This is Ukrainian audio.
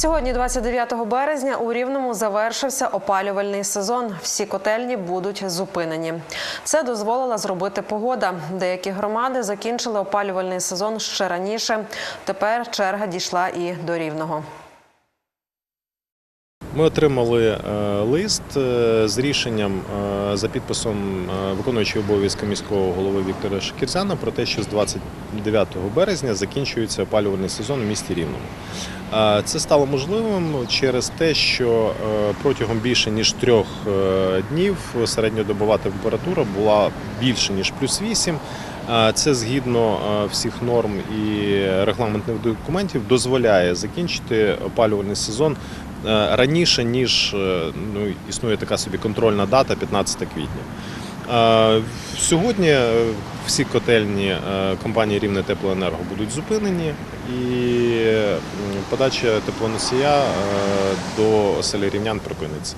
Сьогодні, 29 березня, у Рівному завершився опалювальний сезон. Всі котельні будуть зупинені. Це дозволила зробити погода. Деякі громади закінчили опалювальний сезон ще раніше. Тепер черга дійшла і до Рівного. Ми отримали е, лист е, з рішенням е, за підписом виконуючого обов'язки міського голови Віктора Шакірзяна про те, що з 29 березня закінчується опалювальний сезон у місті Рівному. Це стало можливим через те, що протягом більше ніж трьох днів середньодобова температура була більше ніж плюс 8. Е, Це згідно всіх норм і регламентних документів дозволяє закінчити опалювальний сезон раніше, ніж е, ну, існує така собі контрольна дата 15 квітня. Е, Сьогодні е, всі котельні е, компанії Рівне Теплоенерго будуть зупинені і подача теплоносія е, до оселі рівнян припиниться.